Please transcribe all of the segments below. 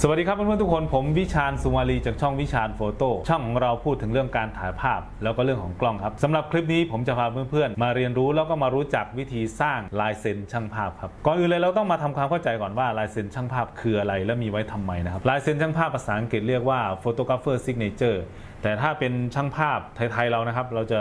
สวัสดีครับเพื่อนๆทุกคนผมวิชาญสุมาลีจากช่องวิชาญโฟโต้ช่องของเราพูดถึงเรื่องการถ่ายภาพ แล้วก็เรื่องของกล้องครับสำหรับคลิปนี้ผมจะพาเพื่อนๆมาเรียนรู้แล้วก็มารู้จักวิธีสร้างลายเซ็นช่างภาพครับก่อนอื่นเลยเราต้องมาทำความเข้าใจก่อนว่าลายเซ็นช่างภาพคืออะไรและมีไว้ทำไมนะครับลายเซ็นช่างภาพภาษาอังกฤษเรียกว่า photographer signature แต่ถ้าเป็นช่างภาพไทยๆเรานะครับ เราจะ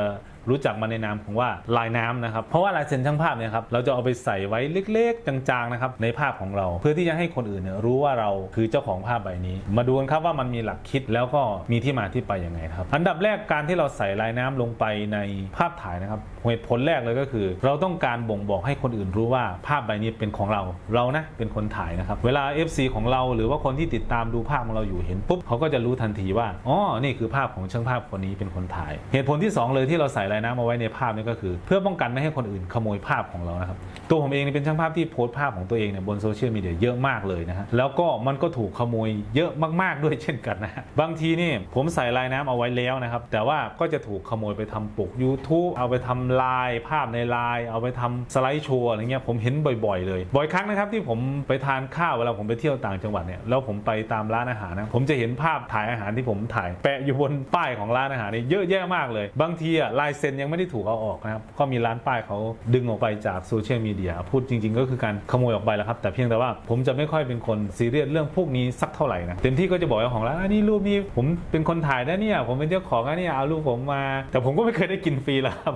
รู้จักมันในนามของว่าลายน้ำนะครับ เพราะว่าลายเซ็นช่างภาพเนี่ยครับเราจะเอาไปใส่ไว้เล็กๆ จางๆนะครับในภาพของเรา เพื่อที่จะให้คนอื่นเนี่ยรู้ว่าเราคือเจ้าของภาพใบนี้ มาดูกันครับว่ามันมีหลักคิดแล้วก็มีที่มาที่ไปยังไงครับอันดับแรกการที่เราใส่ลายน้ำลงไปในภาพถ่ายนะครับเหตุผลแรกเลยก็คือ เราต้องการบ่งบอกให้คนอื่นรู้ว่าภาพใบนี้เป็นของเราเรานะเป็นคนถ่ายนะครับเวลา FC ของเราหรือว่าคนที่ติดตามดูภาพของเราอยู่เห็นปุ๊บเขาก็จะรู้ทันทีว่าอ๋อนี่คือภาพของช่างภาพคนนี้เป็นคนถ่าย เหตุผลที่สองเลยที่เราใส่ลายน้ำมาไว้ในภาพนี่ก็คือ เพื่อป้องกันไม่ให้คนอื่นขโมยภาพของเรานะครับตัวผมเองเป็นช่างภาพที่โพสต์ภาพของตัวเองเนี่ยบนโซเชียลมีเดียเยอะมากเลยนะฮะแล้วก็มันก็ถูกขโมยเยอะมากๆด้วยเช่นกันนะบางทีนี่ผมใส่ลายน้ำเอาไว้แล้วนะครับแต่ว่าก็จะถูกขโมยไปทำปก YouTube เอาไปทำลายภาพในไลน์เอาไปทำสไลด์โชว์อะไรเงี้ยผมเห็นบ่อยๆ เลย บ่อยครั้งนะครับที่ผมไปทานข้าวเวลาผมไปเที่ยวต่างจังหวัดเนี่ยแล้วผมไปตามร้านอาหารนะผมจะเห็นภาพถ่ายอาหารที่ผมถ่ายแปะอยู่บนป้ายของร้านอาหารนี่เยอะแยะมากเลย บางทีอะลายเซ็นยังไม่ได้ถูกเอาออกนะครับก็มีร้านป้ายเขาดึงออกไปจากโซเชียลมีเดียพูดจริง ๆ ก็คือการขโมยออกไปแล้วครับ แต่เพียงแต่ว่าผมจะไม่ค่อยเป็นคนซีเรียสเรื่องพวกนี้สักเท่าไหร่นะเต็มที่ก็จะบอกเจ้าของร้านอันนี้รูปนี้ผมเป็นคนถ่ายนะเนี่ยผมเป็นเจ้าของนะเนี่ยเอารูปผมมา แต่ผมก็ไม่เคยได้กินฟรีหรอกครับ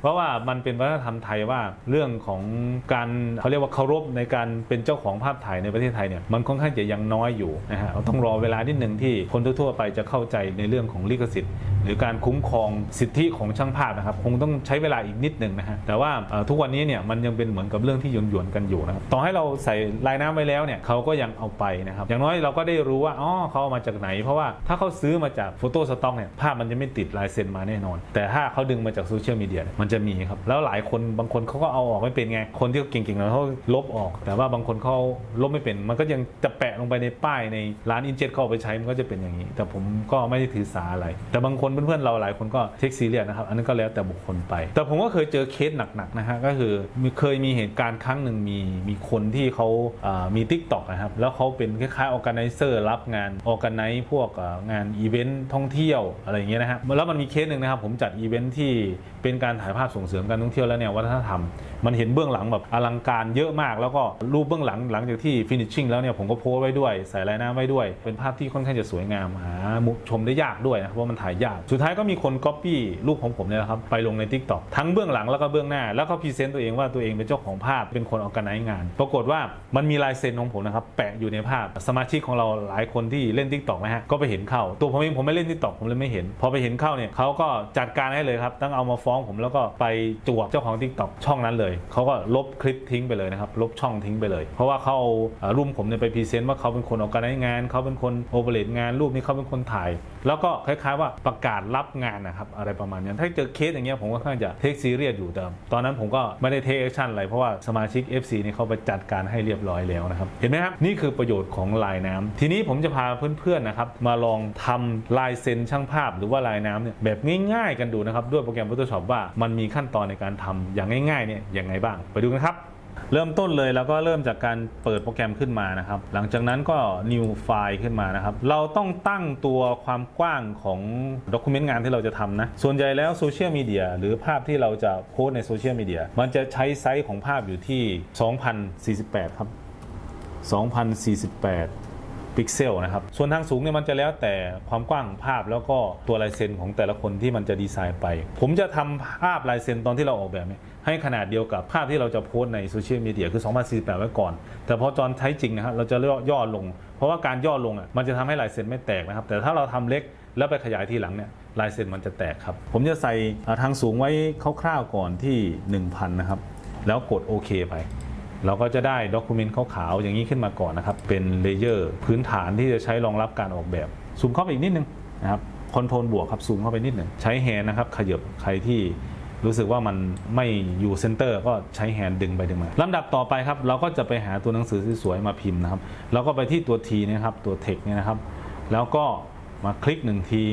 เพราะว่ามันเป็นวัฒนธรรมไทยว่าเรื่องของการเขาเรียกว่าเคารพในการเป็นเจ้าของภาพถ่ายในประเทศไทยเนี่ยมันค่อนข้างจะยังน้อยอยู่นะฮะเราต้องรอเวลานิดหนึ่งที่คนทั่วๆไปจะเข้าใจในเรื่องของลิขสิทธิ์ หรือการคุ้มครองสิทธิของช่างภาพนะครับ คงต้องใช้เวลาอีกนิดหนึ่งนะฮะแต่ว่าทุกวันนี้เนี่ยมันยังเป็นเหมือนกับเรื่องที่หยวนๆกันอยู่นะครับต่อให้เราใส่ลายน้ำไว้แล้วเนี่ยเขาก็ยังเอาไปนะครับอย่างน้อยเราก็ได้รู้ว่าอ๋อเขาเอามาจากไหน เพราะว่าถ้าเขาซื้อมาจากโฟโต้สต็อกเนี่ยภาพมันจะไม่ติดลายเซ็นมาแน่นอน แต่ถ้าเขาดึงมาจากโซเชียลมีเดียมันจะมีครับแล้วหลายคนบางคนเขาก็เอาออกไม่เป็นไงคนที่เขาเก่งๆแล้วเขาลบออก แต่ว่าบางคนเขาลบไม่เป็น มันก็ยังจะแปะลงไปในป้ายในร้านอินเจ็ตเขาเอาไปใช้มันก็จะเป็นอย่างนี้ แต่ผมก็ไม่ได้ถือสาอะไร แต่บางคนเพื่อนๆเราหลายคนก็เทคซีเรียสนะครับ อันนั้นก็แล้วแต่บุคคลไป แต่ผมก็เคยเจอเคสหนักๆนะฮะก็คือเคยมีเหตุการณ์ครั้งหนึ่งมีมีคนที่เขามีทิกตอกนะครับ แล้วเขาเป็นคล้ายๆออแกไนเซอร์รับงานออแกไนพวกงานอีเวนต์ท่องเที่ยวอะไรอย่างเงี้ยนะฮะแล้วมันมีเคสหนึ่งนะครับผมจัดอีเวนต์ที่เป็นการถ่ายภาพส่งเสริมการท่องเที่ยวและแนววัฒนธรรม มันเห็นเบื้องหลังแบบอลังการเยอะมาก แล้วก็รูปเบื้องหลังหลังจากที่ฟินิชชิ่งแล้วเนี่ยผมก็โพสไว้ด้วย ใส่ลายน้ำไว้ด้วย เป็นภาพที่ค่อนข้างจะสวยงามหาชมได้ยากด้วยนะเพราะมันถ่ายยาก สุดท้ายก็มีคนก๊อปปี้รูปของผมเนี่ยครับไปลงใน t ิ k t o k ทั้งเบื้องหลังแล้วก็เบื้องหน้า แล้วก็พรีเซนต์ตัวเองว่าตัวเองเป็นเจ้าของภาพเป็นคนออกกันไนงาน ปรากฏว่ามันมีลายเซ็นของผมนะครับแปะอยู่ในภาพสมาชิกของเราหลายคนที่เล่น t ิ k t o k นะฮะก็ไปเห็นเข้าตัวผมเองผมไม่เล่น t ิ k t o k ผมเลยไม่เห็น พอไปเห็นเข้าเนี่ยเขาก็จัดการให้เลยครับตั้งเอามาฟ้องผมแล้วก็ไปจวกเจ้าของ t ิ k t o k ช่องนั้นเลย เขาก็ลบคลิปทิ้งไปเลยนะครับ ลบช่องทิ้งไปเลย เพราะว่าเขาเอารูปผมเนี่ยไปพรีเซนต์ว่าเขาเป็นคนออกการงาน เขาเป็นคนโอเปเรตงานรูปนี้เขาเป็นคนถ่ายแล้วก็คล้ายๆว่าประกาศรับงานนะครับอะไรประมาณนี้ถ้าเจอเคสอย่างเงี้ยผมก็ค่อนข้างจะเทคซีเรียสอยู่แต่ตอนนั้นผมก็ไม่ได้เทคแอคชั่นอะไรเพราะว่าสมาชิก FC นี่เขาไปจัดการให้เรียบร้อยแล้วนะครับเห็นไหมครับนี่คือประโยชน์ของลายน้ำทีนี้ผมจะพาเพื่อนๆนะครับมาลองทำลายเซ็นช่างภาพ หรือว่าลายน้ำเนี่ยแบบง่าย ๆ กันดูนะครับด้วยโปรแกรม Photoshop ว่ามันมีขั้นตอนในการทำอย่างง่ายๆเนี่ยยังไงบ้าง ไปดูกันครับ เริ่มต้นเลยแล้วก็เริ่มจากการเปิดโปรแกรมขึ้นมานะครับ หลังจากนั้นก็ new file ขึ้นมานะครับ เราต้องตั้งตัวความกว้างของด็อกิเมนต์งานที่เราจะทำนะ ส่วนใหญ่แล้วโซเชียลมีเดียหรือภาพที่เราจะโพสในโซเชียลมีเดียมันจะใช้ไซส์ของภาพอยู่ที่ 2048 ครับ 2048พิกเซลนะครับ ส่วนทางสูงเนี่ยมันจะแล้วแต่ความกว้างของภาพแล้วก็ตัวลายเซ็นของแต่ละคนที่มันจะดีไซน์ไป ผมจะทำภาพลายเซ็นตอนที่เราออกแบบเนี่ย ให้ขนาดเดียวกับภาพที่เราจะโพสในโซเชียลมีเดียคือ2048 ไว้ก่อน แต่พอตอนใช้จริงนะครับเราจะย่อย่อลง เพราะว่าการย่อลงอะมันจะทำให้ลายเซ็นไม่แตกนะครับ แต่ถ้าเราทำเล็กแล้วไปขยายทีหลังเนี่ยลายเซ็นมันจะแตกครับ ผมจะใส่ทางสูงไว้คร่าวๆก่อนที่ 1000 นะครับ แล้วกดโอเคไป เราก็จะได้ด็อกิเมนต์ขาวๆอย่างนี้ขึ้นมาก่อนนะครับ เป็นเลเยอร์พื้นฐานที่จะใช้รองรับการออกแบบซูมเข้าไปอีกนิดนึงนะครับคอนโทรลบวกครับซูมเข้าไปนิดหนึ่งใช้แฮนนะครับขยับใครที่ รู้สึกว่ามันไม่อยู่เซนเตอร์ก็ใช้แฮนด์ดึงไปดึงมาลำดับต่อไปครับ เราก็จะไปหาตัวหนังสือสวยๆมาพิมพ์นะครับเราก็ไปที่ตัว T นะครับตัว text เนี่ยนะครับ แล้วก็มาคลิกหนึ่งที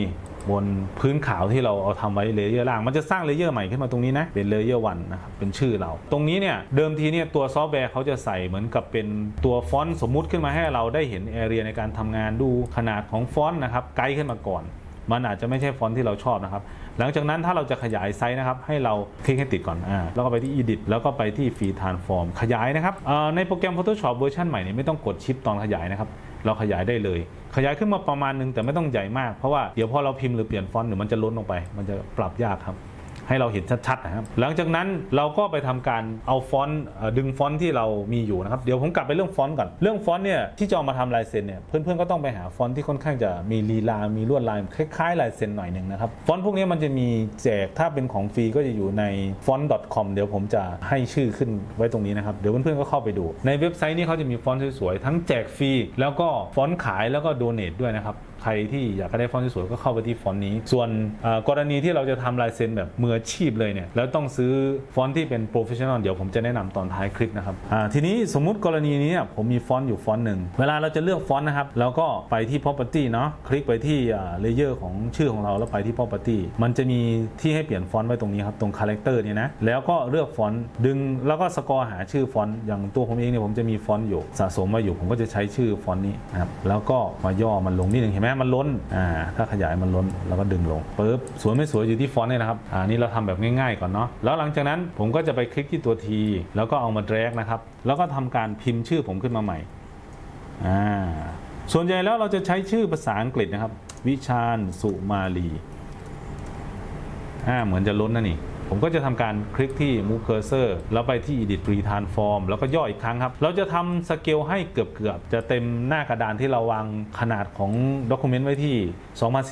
บนพื้นขาวที่เราเอาทำไว้เลเยอร์ล่าง มันจะสร้างเลเยอร์ใหม่ขึ้นมาตรงนี้นะ เป็นเลเยอร์วันนะครับ เป็นชื่อเรา ตรงนี้เนี่ยเดิมทีเนี่ยตัวซอฟต์แวร์เขาจะใส่เหมือนกับเป็นตัวฟอนต์สมมุติขึ้นมาให้เราได้เห็นแอเรียในการทำงานดูขนาดของฟอนต์นะครับ ไกด์ขึ้นมาก่อน มันอาจจะไม่ใช่ฟอนต์ที่เราชอบนะครับ หลังจากนั้นถ้าเราจะขยายไซส์นะครับให้เราคลิกให้ติดก่อนอ่าแล้วก็ไปที่ Edit แล้วก็ไปที่ Free Transform ขยายนะครับอ่อในโปรแกรม Photoshop เวอร์ชันใหม่นี้ไม่ต้องกดชิปตอนขยายนะครับเราขยายได้เลย ขยายขึ้นมาประมาณนึงแต่ไม่ต้องใหญ่มากเพราะว่าเดี๋ยวพอเราพิมพ์หรือเปลี่ยนฟอนต์หรือมันจะล้นลงไป มันจะปรับยากครับ ให้เราเห็นชัดๆนะครับหลังจากนั้นเราก็ไปทำการเอาฟอนต์ดึงฟอนต์ที่เรามีอยู่นะครับเดี๋ยวผมกลับไปเรื่องฟอนต์ก่อนเรื่องฟอนต์เนี่ยที่จะเอามาทำลายเซ็นเนี่ยเพื่อนๆก็ต้องไปหาฟอนต์ที่ค่อนข้างจะมีลีลา มีลวดลายคล้ายๆลายเซ็นหน่อยหนึ่งนะครับฟอนต์พวกนี้มันจะมีแจกถ้าเป็นของฟรีก็จะอยู่ใน font.com เดี๋ยวผมจะให้ชื่อขึ้นไว้ตรงนี้นะครับเดี๋ยวเพื่อนๆก็เข้าไปดู ในเว็บไซต์นี้เขาจะมีฟอนต์สวยๆทั้งแจกฟรีแล้วก็ฟอนต์ขายแล้วก็โดเนทด้วยนะครับ รที่อยากได้ฟอนต์สวยๆก็เข้าไปที่ฟอนต์นี้ ส่วนกรณีที่เราจะทำลายเซ็นแบบมืออาชีพเลยเนี่ยแล้วต้องซื้อฟอนต์ที่เป็นโปรเฟชชั่นอลเดี๋ยวผมจะแนะนำตอนท้ายคลิปนะครับทีนี้สมมุติกรณีนี้ผมมีฟอนต์อยู่ฟอนต์หนึ่งเวลาเราจะเลือกฟอนต์นะครับแล้วก็ไปที่ property เนาะคลิกไปที่เลเยอร์ของชื่อของเราแล้วไปที่ property มันจะมีที่ให้เปลี่ยนฟอนต์ไว้ตรงนี้ครับตรง character เนี่ยนะแล้วก็เลือกฟอนต์ดึงแล้วก็สกอร์หาชื่อฟอนต์อย่างตัวผมเองเนี่ยผมจะมีฟอนต์อยู่สะสมมาอยู่ผมก็จะใช้ชื่อฟอนต์นี้นะครับแล้วก็มาย่อมันลงนิดนึงเห็นไหมมันล้นอ่าถ้าขยายมันล้นแล้วก็ดึงลงปึ๊บสวยไม่สวยอยู่ที่ฟอนต์เนี่ยนะครับอ่านี่เราทำแบบง่ายๆก่อนเนาะแล้วหลังจากนั้นผมก็จะไปคลิกที่ตัว T แล้วก็เอามา drag นะครับแล้วก็ทำการพิมพ์ชื่อผมขึ้นมาใหม่อ่าส่วนใหญ่แล้วเราจะใช้ชื่อภาษาอังกฤษนะครับ วิชาญสุมาลีอ่าเหมือนจะล้นนะนี่ ผมก็จะทำการคลิกที่ move cursor แล้วไปที่ edit retransform แล้วก็ย่ออีกครั้งครับ เราจะทำสเกลให้เกือบๆ จะเต็มหน้ากระดานที่เราวางขนาดของ document ไว้ที่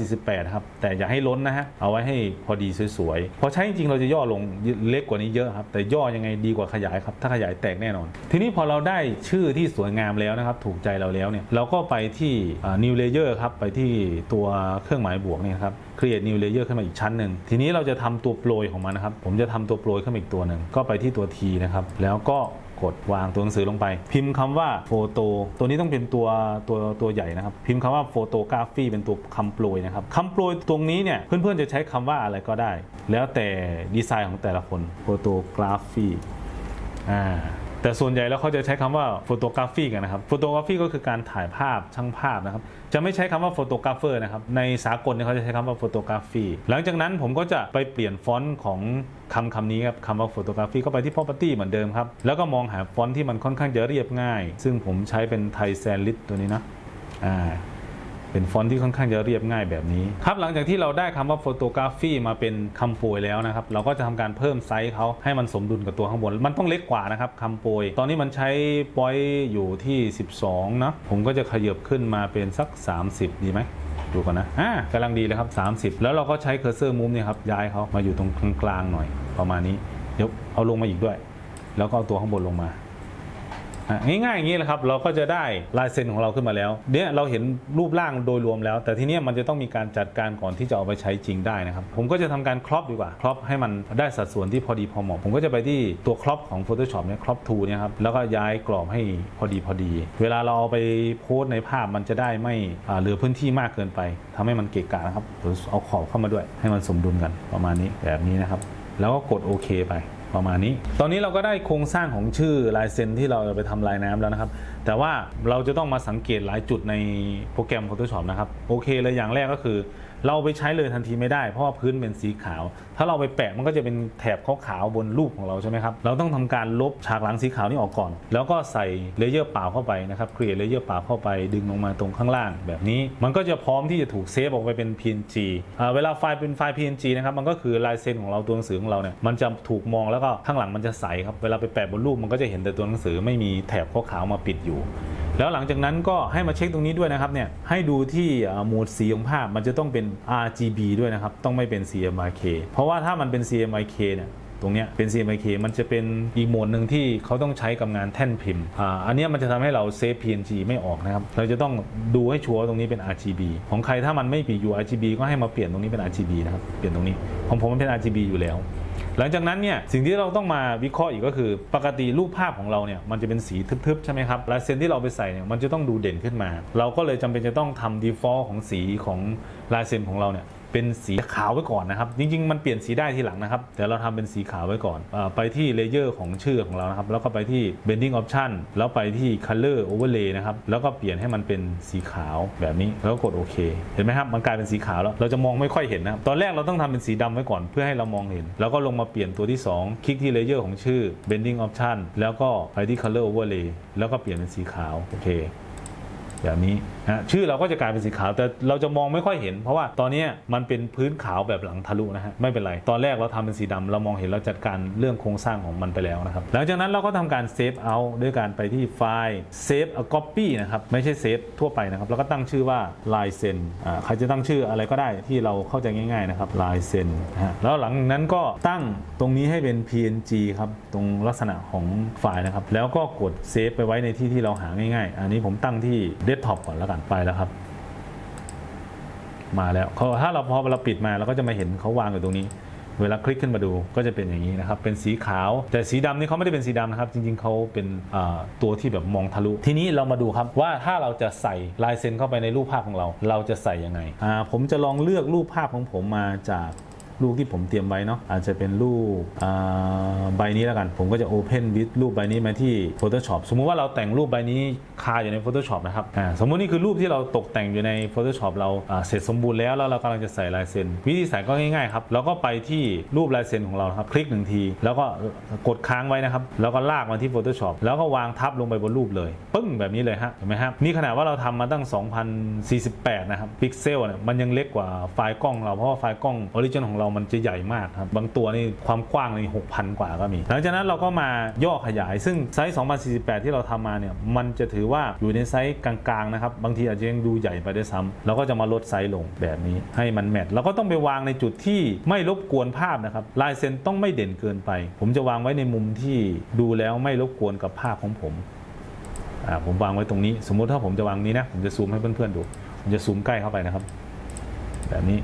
2048 ครับ แต่อย่าให้ล้นนะฮะ เอาไว้ให้พอดีสวยๆ พอใช้จริงๆเราจะย่อลงเล็กกว่านี้เยอะครับ แต่ย่อยังไงดีกว่าขยายครับ ถ้าขยายแตกแน่นอน ทีนี้พอเราได้ชื่อที่สวยงามแล้วนะครับ ถูกใจเราแล้วเนี่ย เราก็ไปที่ new layer ครับ ไปที่ตัวเครื่องหมายบวกเนี่ยครับ create new layer ขึ้นมาอีกชั้นหนึ่ง ทีนี้เราจะทำตัวโปรยของมันนะครับ ผมจะทำตัวโปรยขึ้นมาอีกตัวหนึ่ง ก็ไปที่ตัว T นะครับ แล้วก็กดวางตัวหนังสือลงไป พิมพ์คำว่าโฟโตตัวนี้ต้องเป็นตัวตัวตัวใหญ่นะครับ พิมพ์คำว่าโฟโตกราฟีเป็นตัวคำโปรยนะครับคำโปรยตรงนี้เนี่ย เพื่อนๆจะใช้คำว่าอะไรก็ได้ แล้วแต่ดีไซน์ของแต่ละคนโฟโตกราฟีอ่าแต่ส่วนใหญ่แล้วเขาจะใช้คำว่าโฟโตกราฟีกันนะครับโฟโตกราฟีก็คือการถ่ายภาพช่างภาพนะครับ จะไม่ใช้คำว่าโฟโตกราฟเฟอร์นะครับ ในสากลเนี่ยเขาจะใช้คำว่าโฟโตกราฟีหลังจากนั้นผมก็จะไปเปลี่ยนฟอนต์ของคำคำนี้ครับคำว่าโฟโตกราฟีก็ไปที่ property เหมือนเดิมครับ แล้วก็มองหาฟอนต์ที่มันค่อนข้างจะเรียบง่าย ซึ่งผมใช้เป็นไทแซนลิตตัวนี้นะอ่า เป็นฟอนต์ที่ค่อนข้างจะเรียบง่ายแบบนี้ครับหลังจากที่เราได้คำว่าโฟโตกราฟีมาเป็นคำโปรยแล้วนะครับเราก็จะทำการเพิ่มไซส์เขาให้มันสมดุลกับตัวข้างบน มันต้องเล็กกว่านะครับคำโปรยตอนนี้มันใช้ปอยอยู่ที่ 12นะผมก็จะขยับขึ้นมาเป็นสัก 30 ดีไหมดูก่อนนะอ่ากำลังดีเลยครับ 30 แล้วเราก็ใช้เคอร์เซอร์มุมเนี่ยครับย้ายเขามาอยู่ตรงกลางๆหน่อยประมาณนี้เดี๋ยวเอาลงมาอีกด้วย แล้วก็เอาตัวข้างบนลงมา ง่ายๆอย่างนี้แหละครับเราก็จะได้ลายเซ็นของเราขึ้นมาแล้วเนี่ยเราเห็นรูปร่างโดยรวมแล้ว แต่ทีนี้มันจะต้องมีการจัดการก่อนที่จะเอาไปใช้จริงได้นะครับ ผมก็จะทำการครอปดีกว่าครอปให้มันได้สัดส่วนที่พอดีพอเหมาะผมก็จะไปที่ตัวครอปของ Photoshop เนี่ยครอปทูเนี่ยครับแล้วก็ย้ายกรอบให้พอดีพอดี เวลาเราเอาไปโพสในภาพมันจะได้ไม่เหลือพื้นที่มากเกินไปทำให้มันเกะกะนะครับเอาขอบเข้ามาด้วย ให้มันสมดุลกันประมาณนี้แบบนี้นะครับ แล้วก็กดโอเคไป ประมาณนี้ ตอนนี้เราก็ได้โครงสร้างของชื่อลายเซ็นที่เราจะไปทำลายน้ำแล้วนะครับ แต่ว่าเราจะต้องมาสังเกตหลายจุดในโปรแกรม Photoshop นะครับ โอเคเลยอย่างแรกก็คือ เราไปใช้เลยทันทีไม่ได้ เพราะว่าพื้นเป็นสีขาวถ้าเราไปแปะมันก็จะเป็นแถบขาวๆบนรูปของเราใช่ไหมครับ เราต้องทำการลบฉากหลังสีขาวนี่ออกก่อน แล้วก็ใส่เลเยอร์เปล่าเข้าไปนะครับเกลี่ยเลเยอร์เปล่าเข้าไปดึงลงมาตรงข้างล่าง แบบนี้มันก็จะพร้อมที่จะถูกเซฟออกไปเป็น PNG เวลาไฟล์เป็นไฟล์ PNG นะครับมันก็คือลายเซ็นของเราตัวหนังสือของเราเนี่ยมันจะถูกมองแล้วก็ข้างหลังมันจะใสครับเวลาไปแปะบนรูปมันก็จะเห็นแต่ตัวหนังสือไม่มีแถบขาวๆมาปิดอยู่แล้วหลังจากนั้นก็ให้มาเช็คตรงนี้ด้วยนะครับเนี่ยให้ดูที่โหมดสีของภาพมันจะต้องเป็น RGB ด้วยนะครับ ต้องไม่เป็น CMYK เพราะราะว่าถ้ามันเป็น CMYK เนี่ยตรงเนี้ยเป็น CMYK มันจะเป็นอีกโหมดหนึ่งที่เขาต้องใช้กับงานแท่นพิมพ์อ่าอันเนี้ยมันจะทำให้เราเซฟ PNG ไม่ออกนะครับ เราจะต้องดูให้ชัวร์ตรงนี้เป็น RGB ของใครถ้ามันไม่ปีอยู่ RGB ก็ให้มาเปลี่ยนตรงนี้เป็น RGB นะครับ เปลี่ยนตรงนี้ ของผมมันเป็น RGB อยู่แล้ว หลังจากนั้นเนี่ยสิ่งที่เราต้องมาวิเคราะห์อีกก็คือ ปกติรูปภาพของเราเนี่ยมันจะเป็นสีทึบๆใช่ไหมครับลายเซ็นที่เราไปใส่เนี่ยมันจะต้องดูเด่นขึ้นมา เราก็เลยจำเป็นจะต้องทำ default ของสีของลายเซ็นของเราเนี่ย เป็นสีขาวไว้ก่อนนะครับ จริง ๆ มันเปลี่ยนสีได้ทีหลังนะครับ แต่เราทำเป็นสีขาวไว้ก่อนอไปที่เลเยอร์ของชื่อของเรานะครับ แล้วก็ไปที่ bending option แล้วไปที่ color overlay นะครับ แล้วก็เปลี่ยนให้มันเป็นสีขาวแบบนี้ แล้วก็กดโอเค เห็นไหมครับ มันกลายเป็นสีขาวแล้ว เราจะมองไม่ค่อยเห็นนะครับ ตอนแรกเราต้องทำเป็นสีดำไว้ก่อนเพื่อให้เรามองเห็น แล้วก็ลงมาเปลี่ยนตัวที่ 2 คลิกที่เลเยอร์ของชื่อ bending option แล้วก็ไปที่ color overlay แล้วก็เปลี่ยนเป็นสีขาว โอเค แบบนี้ นะชื่อเราก็จะกลายเป็นสีขาว แต่เราจะมองไม่ค่อยเห็น เพราะว่าตอนนี้มันเป็นพื้นขาวแบบหลังทะลุนะฮะไม่เป็นไร ตอนแรกเราทำเป็นสีดำเรามองเห็นเราจัดการเรื่องโครงสร้างของมันไปแล้วนะครับหลังจากนั้นเราก็ทำการเซฟเอาด้วยการไปที่ไฟล์เซฟ a copy นะครับไม่ใช่เซฟทั่วไปนะครับแล้วก็ตั้งชื่อว่าลายเซ็นใครจะตั้งชื่ออะไรก็ได้ที่เราเข้าใจง่ายๆนะครับลายเซ็นะฮะแล้วหลังนั้นก็ตั้งตรงนี้ให้เป็น PNG ครับตรงลักษณะของไฟล์นะครับแล้วก็กดเซฟไปไว้ในที่ที่เราหาง่ายๆ อันนี้ผมตั้งที่เดสก์ท็อปก่อนแล้วกันไปแล้วครับ มาแล้วเขาถ้าเราพอเราปิดมาเราก็จะมาเห็นเขาวางอยู่ตรงนี้ เวลาคลิกขึ้นมาดูก็จะเป็นอย่างนี้นะครับ เป็นสีขาว แต่สีดำนี่เขาไม่ได้เป็นสีดำนะครับ จริงๆเขาเป็นตัวที่แบบมองทะลุ ทีนี้เรามาดูครับว่าถ้าเราจะใส่ลายเซ็นเข้าไปในรูปภาพของเรา เราจะใส่ยังไงผมจะลองเลือกรูปภาพของผมมาจาก รูปที่ผมเตรียมไว้เนาะอาจจะเป็นรูปใบนี้แล้วกัน ผมก็จะ Open with รูปใบนี้มาที่ Photoshop สมมุติว่าเราแต่งรูปใบนี้คาอยู่ใน Photoshop นะครับสมมุตินี่คือรูปที่เราตกแต่งอยู่ใน Photoshop เราเสร็จสมบูรณ์แล้วแล้วเรากำลังจะใส่ลายเซ็นวิธีใส่ก็ง่ายๆครับเราก็ไปที่รูปลายเซ็นของเราครับ คลิกหนึ่งที แล้วก็กดค้างไว้นะครับ แล้วก็ลากมาที่ Photoshop แล้วก็วางทับลงไปบนรูปเลย ปึ้งแบบนี้เลยฮะเห็นไหมครับนี่ขนาดว่าเราทำมาตั้ง 2048 นะครับพิกเซลเนี่ยมันยังเล็กกว่าไฟล์กล้องเราเพราะว่าไฟล์กล้องออริจินของเรามันจะใหญ่มากครับ บางตัวนี่ความกว้างนี่6,000กว่าก็มี หลังจากนั้นเราก็มาย่อขยาย ซึ่งไซส์ 2048 ที่เราทำมาเนี่ย มันจะถือว่าอยู่ในไซส์กลางๆนะครับ บางทีอาจจะยังดูใหญ่ไปด้วยซ้ำเราก็จะมาลดไซส์ลงแบบนี้ ให้มันแมทเราก็ต้องไปวางในจุดที่ไม่รบกวนภาพนะครับ ลายเซ็นต้องไม่เด่นเกินไป ผมจะวางไว้ในมุมที่ดูแล้วไม่รบกวนกับภาพของผมผมวางไว้ตรงนี้ สมมุติถ้าผมจะวางนี้นะ ผมจะซูมให้เพื่อนๆดู ผมจะซูมใกล้เข้าไปนะครับ แบบนี้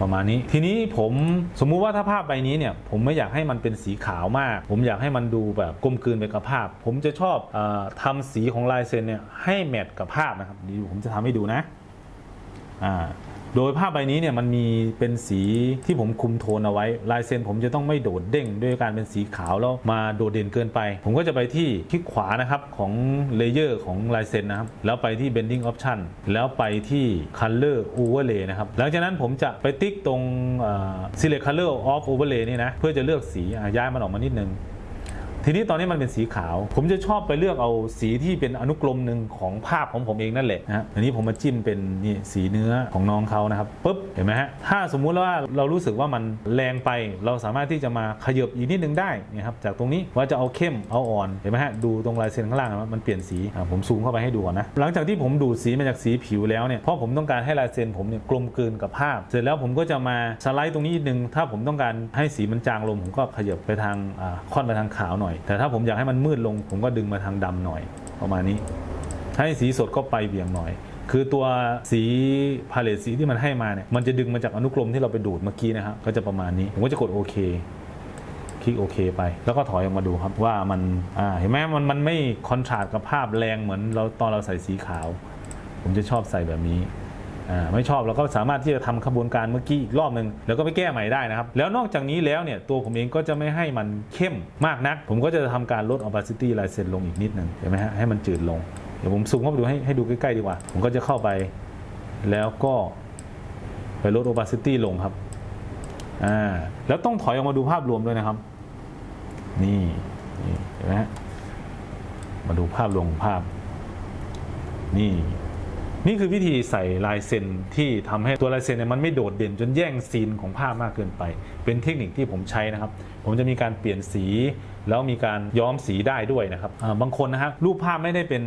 ประมาณนี้ ทีนี้ผมสมมุติว่าถ้าภาพใบนี้เนี่ยผมไม่อยากให้มันเป็นสีขาวมาก ผมอยากให้มันดูแบบกลมกลืนไปกับภาพ ผมจะชอบออทำสีของลายเซ็นเนี่ยให้แมทกับภาพนะครับดีผมจะทำให้ดูนะอ่า โดยภาพใบนี้เนี่ยมันมีเป็นสีที่ผมคุมโทนเอาไว้ ลายเซ็นผมจะต้องไม่โดดเด้งด้วยการเป็นสีขาวแล้วมาโดดเด่นเกินไป ผมก็จะไปที่คลิกขวานะครับของเลเยอร์ของลายเซ็นนะครับ แล้วไปที่ bending option แล้วไปที่ color overlay นะครับ หลังจากนั้นผมจะไปติ๊กตรงเอ่อ select color of overlay นี่นะ เพื่อจะเลือกสีย้ายมันออกมานิดนึง ทีนี้ตอนนี้มันเป็นสีขาว ผมจะชอบไปเลือกเอาสีที่เป็นอนุกรมหนึ่งของภาพของผมเองนั่นแหละนะอันนี้ผมมาจิ้มเป็นนี่สีเนื้อของน้องเขานะครับปุ๊บเห็นไหมฮะถ้าสมมุติว่าเรารู้สึกว่ามันแรงไป เราสามารถที่จะมาขยับอีกนิดนึงได้นะครับจากตรงนี้ว่าจะเอาเข้มเอาอ่อนเห็นไหมฮะดูตรงลายเซ็นข้างล่างนะมันเปลี่ยนสีผมซูมเข้าไปให้ดูก่อนนะหลังจากที่ผมดูดสีมาจากสีผิวแล้วเนี่ยเพราะผมต้องการให้ลายเซ็นผมเนี่ยกลมกลืนกับภาพ เสร็จแล้วผมก็จะมาสไลด์ตรงนี้นิดนึงถ้าผมต้องการให้สีมันจางลงผมก็ขยบไปทางค่อนไปทางขาวหน่อยแต่ถ้าผมอยากให้มันมืดลง ผมก็ดึงมาทางดำหน่อยประมาณนี้ ให้สีสดก็ไปเบี่ยงหน่อย คือตัวสีพาเลตสีที่มันให้มาเนี่ยมันจะดึงมาจากอนุกรมที่เราไปดูดเมื่อกี้นะครับก็จะประมาณนี้ ผมก็จะกดโอเคคลิกโอเคไป แล้วก็ถอยออกมาดูครับว่ามันอ่าเห็นไหมมันมันไม่คอนทราสต์กับภาพแรงเหมือนเราตอนเราใส่สีขาว ผมจะชอบใส่แบบนี้ ไม่ชอบเราก็สามารถที่จะทำขบวนการเมื่อกี้อีกรอบหนึ่งแล้วก็ไปแก้ใหม่ได้นะครับ แล้วนอกจากนี้แล้วเนี่ยตัวผมเองก็จะไม่ให้มันเข้มมากนัก ผมก็จะทำการลด opacity ลายเซ็นลงอีกนิดหนึ่งเห็นไหมฮะให้มันจืดลง เดี๋ยวผมซูมเข้าไปดูให้ให้ดูใกล้ๆดีกว่า ผมก็จะเข้าไป แล้วก็ไปลด opacity ลงครับอ่าแล้วต้องถอยออกมาดูภาพรวมด้วยนะครับ นี่เห็นไหมฮะมาดูภาพรวมภาพ นี่ นี่คือวิธีใส่ลายเซ็นที่ทำให้ตัวลายเซ็นเนี่ยมันไม่โดดเด่นจนแย่งซีนของภาพมากเกินไป เป็นเทคนิคที่ผมใช้นะครับ ผมจะมีการเปลี่ยนสี แล้วมีการย้อมสีได้ด้วยนะครับบางคนนะครับรูปภาพไม่ได้เป็น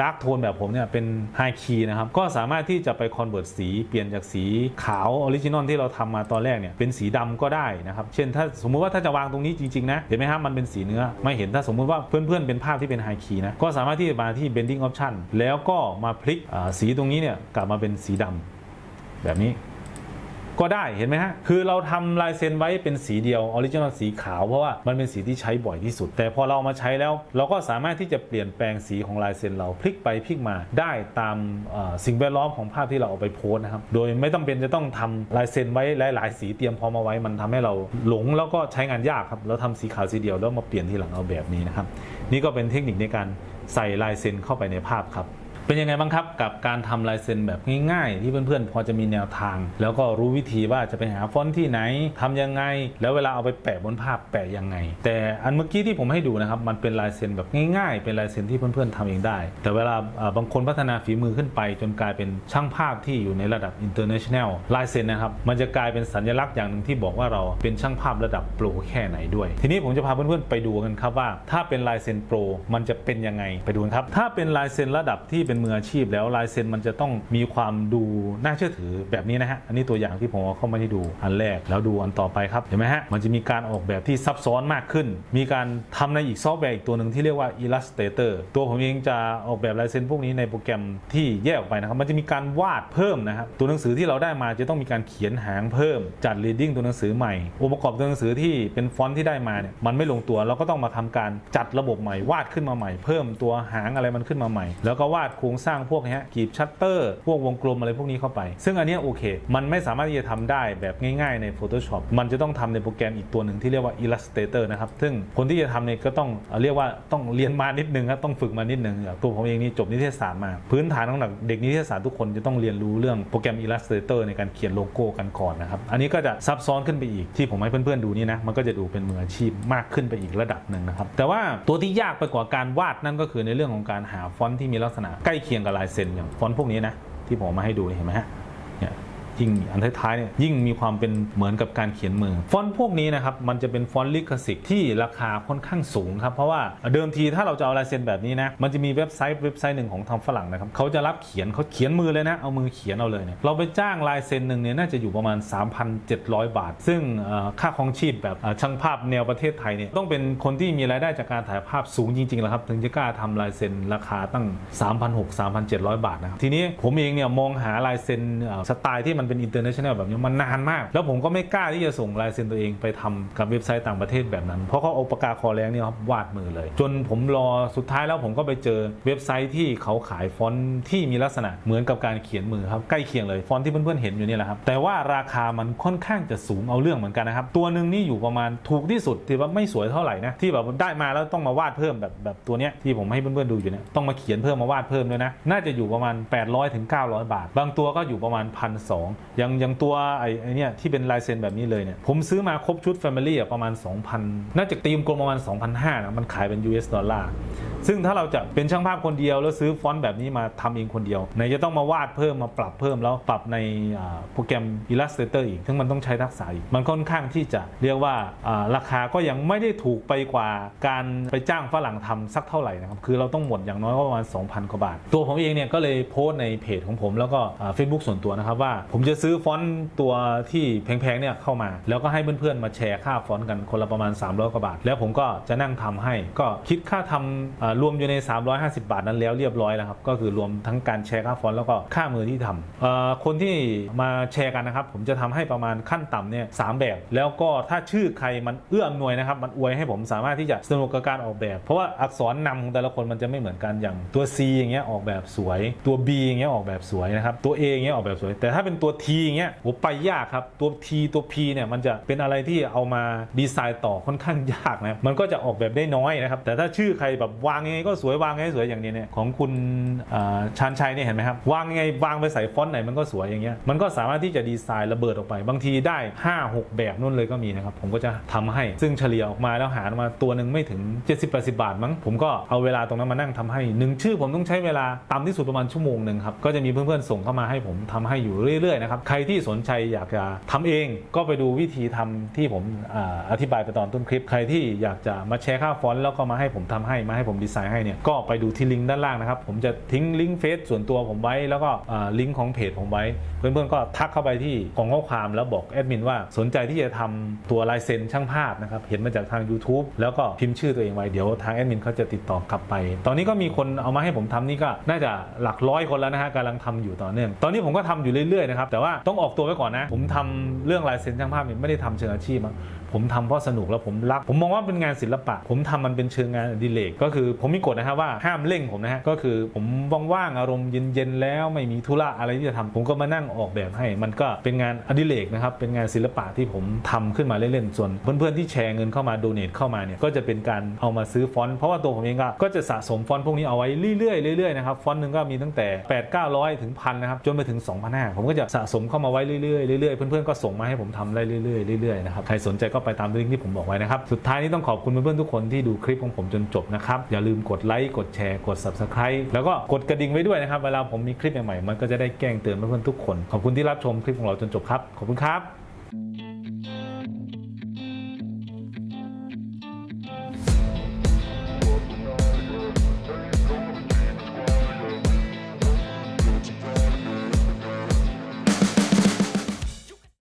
ดาร์กโทนแบบผมเนี่ยเป็นไฮคีนะครับก็สามารถที่จะไปคอนเวิร์ตสีเปลี่ยนจากสีขาวออริจินอลที่เราทำมาตอนแรกเนี่ยเป็นสีดำก็ได้นะครับเช่นถ้าสมมุติว่าถ้าจะวางตรงนี้จริงๆนะเห็นไหมครับมันเป็นสีเนื้อไม่เห็นถ้าสมมุติว่าเพื่อนๆเป็นภาพที่เป็นไฮคีนะก็สามารถที่จะมาที่ bending option แล้วก็มาพลิกสีตรงนี้เนี่ยกลับมาเป็นสีดำแบบนี้ ก็ได้เห็นไหมฮะ คือเราทำลายเซ็นไว้เป็นสีเดียวออริจินอลสีขาวเพราะว่ามันเป็นสีที่ใช้บ่อยที่สุด แต่พอเราเอามาใช้แล้ว เราก็สามารถที่จะเปลี่ยนแปลงสีของลายเซ็นเราพลิกไปพลิกมาได้ตามสิ่งแวดล้อมของภาพที่เราเอาไปโพสนะครับ โดยไม่ต้องเป็นจะต้องทำลายเซ็นไว้หลาย ๆ สีเตรียมพร้อมเอาไว้มันทำให้เราหลงแล้วก็ใช้งานยากครับเราทำสีขาวสีเดียวแล้วมาเปลี่ยนทีหลังเอาแบบนี้นะครับนี่ก็เป็นเทคนิคในการใส่ลายเซ็นเข้าไปในภาพครับ เป็นยังไงบ้างครับกับการทำลายเซ็นแบบง่ายๆ ที่เพื่อนๆ พอจะมีแนวทาง แล้วก็รู้วิธีว่าจะไปหาฟอนต์ที่ไหนทำยังไง แล้วเวลาเอาไปแปะบนภาพแปะยังไง แต่อันเมื่อกี้ที่ผมให้ดูนะครับมันเป็นลายเซ็นแบบง่าย ๆ เป็นลายเซ็นที่เพื่อนๆทำเองได้ แต่เวลาบางคนพัฒนาฝีมือขึ้นไป จนกลายเป็นช่างภาพที่อยู่ในระดับ international ลายเซ็นนะครับมันจะกลายเป็นสัญลักษณ์อย่างหนึ่งที่บอกว่าเราเป็นช่างภาพระดับโปรแค่ไหนด้วย ทีนี้ผมจะพาเพื่อนๆไปดูกันครับว่า ถ้าเป็นลายเซ็นโปรมันจะเป็นยังไงไปดูกันครับถ้าเป็นลายเซ็นระดับที่เป็นมืออาชีพแล้วลายเซ็นมันจะต้องมีความดูน่าเชื่อถือแบบนี้นะฮะอันนี้ตัวอย่างที่ผมเข้ามาให้ดูอันแรกแล้วดูอันต่อไปครับเห็นไหมฮะมันจะมีการออกแบบที่ซับซ้อนมากขึ้น มีการทำในอีกซอฟต์แวร์อีกตัวหนึ่งที่เรียกว่า Illustrator ตัวผมเองจะออกแบบลายเซ็นพวกนี้ในโปรแกรมที่แยกออกไปนะครับมันจะมีการวาดเพิ่มนะครับตัวหนังสือที่เราได้มาจะต้องมีการเขียนหางเพิ่มจัด reading ตัวหนังสือใหม่องค์ประกอบตัวหนังสือที่เป็นฟอนต์ที่ได้มาเนี่ยมันไม่ลงตัวเราก็ต้องมาทำการจัดระบบใหม่วาดขึ้นมาใหม่ เพิ่มตัวหางอะไรมันขึ้นมาใหม่ แล้วก็วาดโคครงสร้างพวกนี้กรีบชัตเตอร์ พวกวงกลมอะไรพวกนี้เข้าไป ซึ่งอันนี้โอเค มันไม่สามารถที่จะทำได้แบบง่ายๆใน Photoshop มันจะต้องทำในโปรแกรมอีกตัวหนึ่งที่เรียกว่า Illustrator นะครับ ซึ่งคนที่จะทำเนี่ยก็ต้องเรียกว่าต้องเรียนมานิดนึงครับต้องฝึกมานิดนึงอย่างตัวผมเองนี่จบนิเทศศาสตร์มา พื้นฐานของเด็กนิเทศศาสตร์ทุกคนจะต้องเรียนรู้เรื่องโปรแกรม Illustrator ในการเขียนโลโก้กันก่อนนะครับ อันนี้ก็จะซับซ้อนขึ้นไปอีกที่ผมให้เพื่อนๆดูนี่นะ มันก็จะดูเป็นมืออาชีพมากขึ้นไปอีกระดับหนึ่งนะครับ แต่ว่าตัวที่ยากไปกว่าการวาดนั่นก็คือในเรื่องของการหาฟอนต์ที่มีลักษณะใกล้ล้เคียงกับลายเซ็นอย่างฟอนต์พวกนี้นะที่ผมมาให้ดูเห็นไหมฮะ ยิ่งอันท้ายๆเนี่ยยิ่งมีความเป็นเหมือนกับการเขียนมือ ฟอนต์พวกนี้นะครับมันจะเป็นฟอนต์ลิขสิทธิ์ที่ราคาค่อนข้างสูงครับเพราะว่าเดิมทีถ้าเราจะเอาลายเซ็นแบบนี้นะมันจะมีเว็บไซต์เว็บไซต์หนึ่งของทางฝรั่งนะครับเขาจะรับเขียนเขาเขียนมือเลยนะเอามือเขียนเอาเลยเนี่ยเราไปจ้างลายเซ็นหนึ่งเนี่ยน่าจะอยู่ประมาณ 3,700 บาท ซึ่งค่าครองชีพแบบช่างภาพแนวประเทศไทยเนี่ยต้องเป็นคนที่มีรายได้จากการถ่ายภาพสูงจริงๆแล้วครับถึงจะกล้าทำลายเซ็นราคาตั้ง 3,600-3,700 บาทนะครับทีนี้ผมเองเนี่ยมองหาลายเซ็นสไตล์ที่มันเป็น international แบบนี้มันนานมาก แล้วผมก็ไม่กล้าที่จะส่งลายเซ็นตัวเองไปทำกับเว็บไซต์ต่างประเทศแบบนั้น เพราะเขาเอาปากกาคอแรงนี่ครับวาดมือเลย จนผมรอสุดท้ายแล้วผมก็ไปเจอเว็บไซต์ที่เขาขายฟอนต์ที่มีลักษณะเหมือนกับการเขียนมือครับใกล้เคียงเลยฟอนต์ที่เพื่อนๆเห็นอยู่นี่แหละครับแต่ว่าราคามันค่อนข้างจะสูงเอาเรื่องเหมือนกันนะครับตัวหนึ่งนี่อยู่ประมาณถูกที่สุดที่ว่าไม่สวยเท่าไหร่นะที่แบบได้มาแล้วต้องมาวาดเพิ่มแบบแบบตัวเนี้ยที่ผมให้เพื่อนๆดูอยู่เนี่ยต้องมาเขียนเพิ่มมาวาดเพิ่มด้วยนะน่าจะอยู่ประมาณ 800ถึง900 บาท บางตัวก็อยู่ประมาณพันสองอย่างอย่างตัวไอ้ไอ้เนี่ยที่เป็นลายเซ็นแบบนี้เลยเนี่ยผมซื้อมาครบชุด Family อะประมาณ 2,000 น่าจะตีมกลมประมาณ 2,500นะมันขายเป็น US ดอลลาร์ซึ่งถ้าเราจะเป็นช่างภาพคนเดียว แล้วซื้อฟอนต์แบบนี้มาทำเองคนเดียวไหนจะต้องมาวาดเพิ่มมาปรับเพิ่มแล้วปรับในโปรแกรม Illustrator อีก ซึ่งมันต้องใช้ทักษะอีก มันค่อนข้างที่จะเรียกว่าราคาก็ยังไม่ได้ถูกไปกว่าการไปจ้างฝรั่งทำสักเท่าไหร่นะครับ คือเราต้องหมดอย่างน้อยก็ประมาณ 2,000 กว่าบาท ตัวผมเองเนี่ยก็เลยโพสต์ในเพจของผมแล้วก็เฟซบุ๊กส่วนตัวนะครับว่าผมจะซื้อฟอนต์ตัวที่แพงๆเนี่ยเข้ามา แล้วก็ให้เพื่อนๆมาแชร์ค่าฟอนต์กันคนละประมาณ 300กว่าบาท แล้วผมก็จะนั่งทำให้ ก็คิดค่าทำอ่ารวมอยู่ใน 350 บาทนั้นแล้วเรียบร้อยแล้วครับ ก็คือรวมทั้งการแชร์ค่าฟอนต์แล้วก็ค่ามือที่ทำคนที่มาแชร์กันนะครับ ผมจะทำให้ประมาณขั้นต่ำเนี่ยสามแบบ แล้วก็ถ้าชื่อใครมันเอื้ออำนวยนะครับ มันอวยให้ผมสามารถที่จะสนุกกับการออกแบบ เพราะว่าอักษรนำของแต่ละคนมันจะไม่เหมือนกันอย่างตัว C อย่างเงี้ยออกแบบสวย ตัว B อย่างเงี้ยออกแบบสวยนะครับตัว A อย่างเงี้ยออกแบบสวย แต่ถ้าเป็นตัว T อย่างเงี้ยโหไปยากครับตัว T ตัว P เนี่ยมันจะเป็นอะไรที่เอามาดีไซน์ต่อค่อนข้างยากนะมันก็จะออกแบบได้น้อยนะครับแต่ถ้าชื่อใครแบบวางยังไงก็สวยวางยังไงสวยอย่างนี้เนี่ยของคุณชานชัยเนี่ยเห็นไหมครับวางยังไงวางไปใส่ฟอนต์ไหนมันก็สวยอย่างเงี้ยมันก็สามารถที่จะดีไซน์ระเบิดออกไป บางทีได้ 5 6 แบบนู่นเลยก็มีนะครับผมก็จะทำให้ซึ่งเฉลี่ยออกมาแล้วหารมาตัวหนึ่งไม่ถึง 70-80 บาทมั้งผมก็เอาเวลาตรงนั้นมานั่งทำให้หนึ่งชื่อผมต้องใช้เวลาต่ำที่สุดประมาณชั่วโมงหนึ่งครับก็จะมีเพื่อนๆส่งเข้ามาให้ผมทำให้อยู่เรื่อยๆนะครับ ใครที่สนใจอยากจะทำเองก็ไปดูวิธีทำที่ผมออธิบายไปตอนต้นคลิป ใครที่อยากจะมาแชร์ค่าฟอนต์แล้วก็มาให้ผมทำให้มาให้ผมดีไซน์ให้เนี่ยก็ไปดูที่ลิงก์ด้านล่างนะครับ ผมจะทิ้งลิงก์เฟซส่วนตัวผมไว้ แล้วก็ลิงก์ของเพจผมไว้ เพื่อนๆก็ทักเข้าไปที่กองข้อความแล้วบอกแอดมินว่าสนใจที่จะทำตัวลายเซ็นช่างภาพนะครับเห็นมาจากทาง YouTube แล้วก็พิมพ์ชื่อตัวเองไว้เดี๋ยวทางแอดมินเขาจะติดต่อกลับไป ตอนนี้ก็มีคนเอามาให้ผมทำนี่ก็น่าจะหลักร้อยคนแล้วนะฮะกำลังทำอยู่ต่อเนื่อง ตอนนี้ผมก็ทำอยู่เรื่อยๆนะครับแต่ว่าต้องออกตัวไว้ก่อนนะ ผมทำเรื่องลายเซ็นช่างภาพเนี่ยไม่ได้ทำเชิงอาชีพ ผมทำเพราะสนุกแล้วผมรัก ผมมองว่าเป็นงานศิลปะ ผมทำมันเป็นเชิงงานอดิเรกก็คือผมมีกฎนะฮะว่าห้ามเร่งผมนะฮะก็คือผมว่างๆอารมณ์เย็นๆแล้วไม่มีธุระอะไรที่จะทำผมก็มานั่งออกแบบให้ มันก็เป็นงานอดิเรกนะครับเป็นงานศิลปะที่ผมทำขึ้นมาเล่นๆส่วน เพื่อนๆที่แชร์เงินเข้ามาโดเนทเข้ามาเนี่ยก็จะเป็นการเอามาซื้อฟอนต์เพราะว่าตัวผมเองก็ก็จะสะสมฟอนต์พวกนี้เอาไว้เรื่อยๆเรื่อยๆนะครับฟอนต์หนึ่งก็มีตั้งแต่ 8 9 0 0ถึงพันนะครับจนไปถึง2,500ผมก็จะสะสมเข้ามาไว้เรื่อยๆเรื่อยๆเพื่อนๆก็ส่งมาให้ผมทำได้เรื่อยๆเรื่อยๆนะครับใครสนใจก็ไปตามลิงก์ที่ผมบอกไว้นะครับ สุดท้ายนี้ต้องขอบคุณเพื่อนๆทุกคนที่ดูคลิปของผมจนจบนะครับ อย่าลืมกดไลค์ กดแชร์ กด subscribe แล้วก็กดกระดิ่งไว้ด้วยนะครับ เวลาผมมีคลิปใหม่ๆ มันก็จะได้แจ้งเตือนเพื่อนๆทุกคน ขอบคุณที่รับชมคลิปของเราจนจบครับ ขอบคุณครับ